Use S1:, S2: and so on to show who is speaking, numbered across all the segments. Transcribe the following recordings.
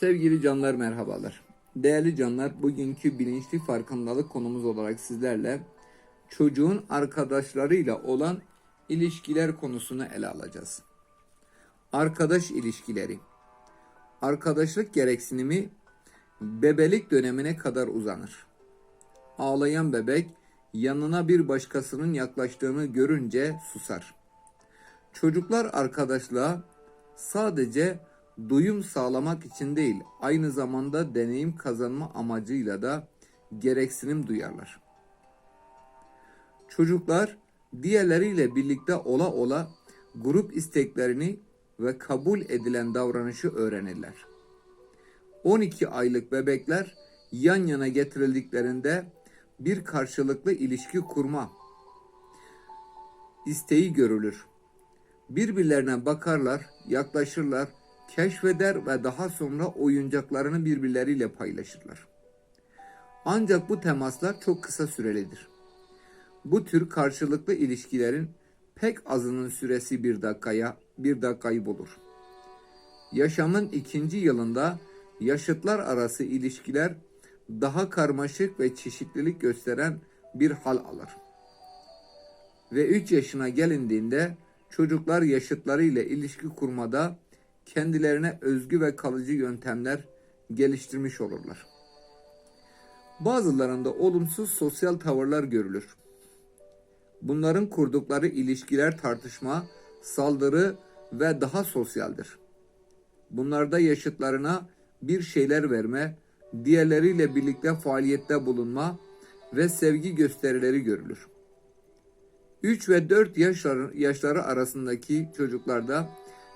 S1: Sevgili canlar merhabalar. Değerli canlar bugünkü bilinçli farkındalık konumuz olarak sizlerle çocuğun arkadaşlarıyla olan ilişkiler konusunu ele alacağız. Arkadaş ilişkileri. Arkadaşlık gereksinimi bebelik dönemine kadar uzanır. Ağlayan bebek yanına bir başkasının yaklaştığını görünce susar. Çocuklar arkadaşlığa sadece duyum sağlamak için değil, aynı zamanda deneyim kazanma amacıyla da gereksinim duyarlar. Çocuklar diğerleriyle birlikte ola ola grup isteklerini ve kabul edilen davranışı öğrenirler. 12 aylık bebekler yan yana getirildiklerinde bir karşılıklı ilişki kurma isteği görülür. Birbirlerine bakarlar, yaklaşırlar, keşfeder ve daha sonra oyuncaklarını birbirleriyle paylaşırlar. Ancak bu temaslar çok kısa sürelidir. Bu tür karşılıklı ilişkilerin pek azının süresi bir dakikaya, bir dakikayı bulur. Yaşamın ikinci yılında yaşıtlar arası ilişkiler daha karmaşık ve çeşitlilik gösteren bir hal alır. Ve 3 yaşına gelindiğinde çocuklar yaşıtlarıyla ilişki kurmada kendilerine özgü ve kalıcı yöntemler geliştirmiş olurlar. Bazılarında olumsuz sosyal tavırlar görülür. Bunların kurdukları ilişkiler tartışma, saldırı ve daha sosyaldir. Bunlarda yaşıtlarına bir şeyler verme, diğerleriyle birlikte faaliyette bulunma ve sevgi gösterileri görülür. 3 ve 4 yaşları, arasındaki çocuklarda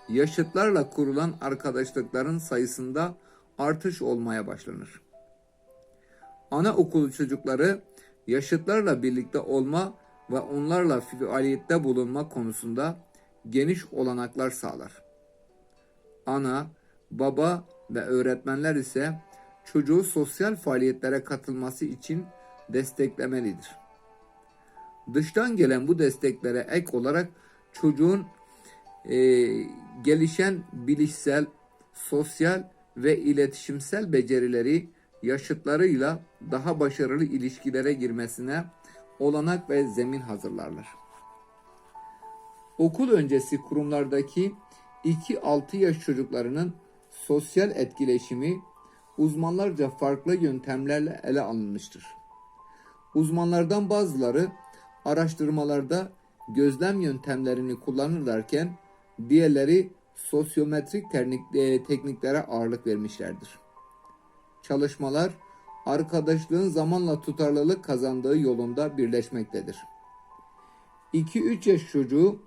S1: yaşıtlarla kurulan arkadaşlıkların sayısında artış olmaya başlanır. Anaokulu çocukları yaşıtlarla birlikte olma ve onlarla faaliyette bulunma konusunda geniş olanaklar sağlar. Ana, baba ve öğretmenler ise çocuğu sosyal faaliyetlere katılması için desteklemelidir. Dıştan gelen bu desteklere ek olarak çocuğun e, gelişen bilişsel, sosyal ve iletişimsel becerileri yaşıtlarıyla daha başarılı ilişkilere girmesine olanak ve zemin hazırlarlar. Okul öncesi kurumlardaki 2-6 yaş çocuklarının sosyal etkileşimi uzmanlarca farklı yöntemlerle ele alınmıştır. Uzmanlardan bazıları araştırmalarda gözlem yöntemlerini kullanırlarken diğerleri sosyometrik tekniklere ağırlık vermişlerdir. Çalışmalar arkadaşlığın zamanla tutarlılık kazandığı yolunda birleşmektedir. 2-3 yaş çocuğu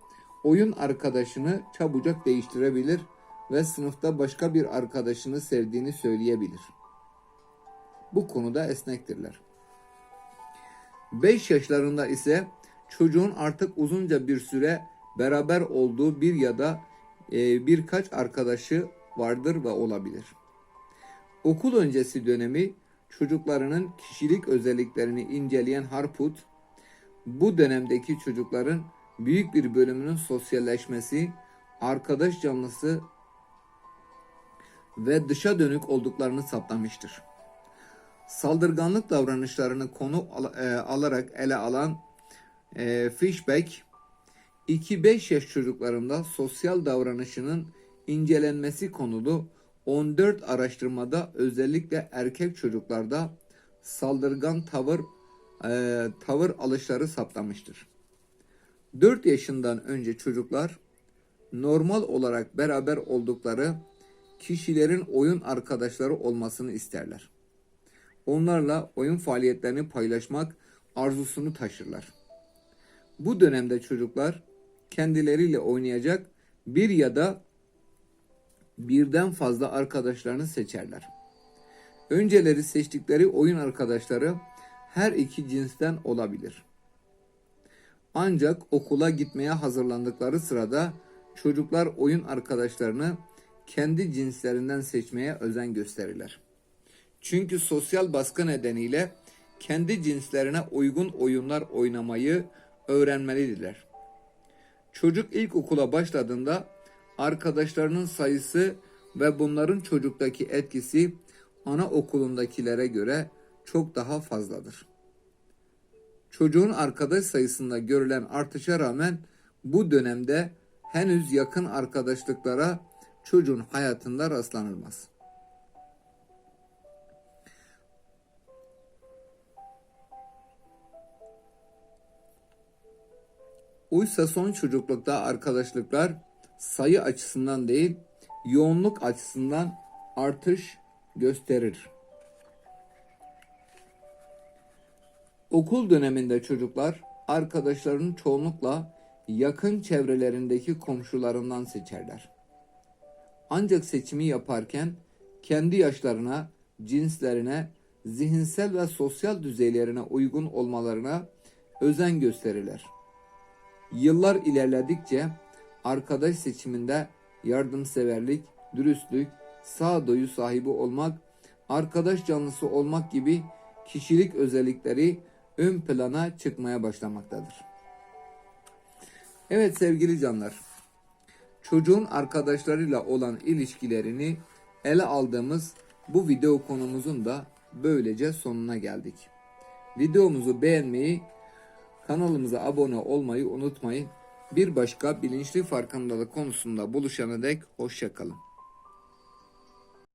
S1: oyun arkadaşını çabucak değiştirebilir ve sınıfta başka bir arkadaşını sevdiğini söyleyebilir. Bu konuda esnektirler. 5 yaşlarında ise çocuğun artık uzunca bir süre beraber olduğu bir ya da e, birkaç arkadaşı vardır ve olabilir. Okul öncesi dönemi çocuklarının kişilik özelliklerini inceleyen Harput, bu dönemdeki çocukların büyük bir bölümünün sosyalleşmesi, arkadaş canlısı ve dışa dönük olduklarını saptamıştır. Saldırganlık davranışlarını konu al- e, alarak ele alan e, Fishback, 2-5 yaş çocuklarında sosyal davranışının incelenmesi konulu 14 araştırmada özellikle erkek çocuklarda saldırgan tavır e, tavır alışları saptamıştır. 4 yaşından önce çocuklar normal olarak beraber oldukları kişilerin oyun arkadaşları olmasını isterler. Onlarla oyun faaliyetlerini paylaşmak arzusunu taşırlar. Bu dönemde çocuklar kendileriyle oynayacak bir ya da birden fazla arkadaşlarını seçerler. Önceleri seçtikleri oyun arkadaşları her iki cinsten olabilir. Ancak okula gitmeye hazırlandıkları sırada çocuklar oyun arkadaşlarını kendi cinslerinden seçmeye özen gösterirler. Çünkü sosyal baskı nedeniyle kendi cinslerine uygun oyunlar oynamayı öğrenmelidirler. Çocuk ilk okula başladığında arkadaşlarının sayısı ve bunların çocuktaki etkisi anaokulundakilere göre çok daha fazladır. Çocuğun arkadaş sayısında görülen artışa rağmen bu dönemde henüz yakın arkadaşlıklara çocuğun hayatında rastlanılmaz. Oysa son çocuklukta arkadaşlıklar sayı açısından değil, yoğunluk açısından artış gösterir. Okul döneminde çocuklar arkadaşlarını çoğunlukla yakın çevrelerindeki komşularından seçerler. Ancak seçimi yaparken kendi yaşlarına, cinslerine, zihinsel ve sosyal düzeylerine uygun olmalarına özen gösterirler. Yıllar ilerledikçe arkadaş seçiminde yardımseverlik, dürüstlük, sağduyu sahibi olmak, arkadaş canlısı olmak gibi kişilik özellikleri ön plana çıkmaya başlamaktadır. Evet sevgili canlar, çocuğun arkadaşlarıyla olan ilişkilerini ele aldığımız bu video konumuzun da böylece sonuna geldik. Videomuzu beğenmeyi, kanalımıza abone olmayı unutmayın. Bir başka bilinçli farkındalık konusunda buluşana dek hoşçakalın.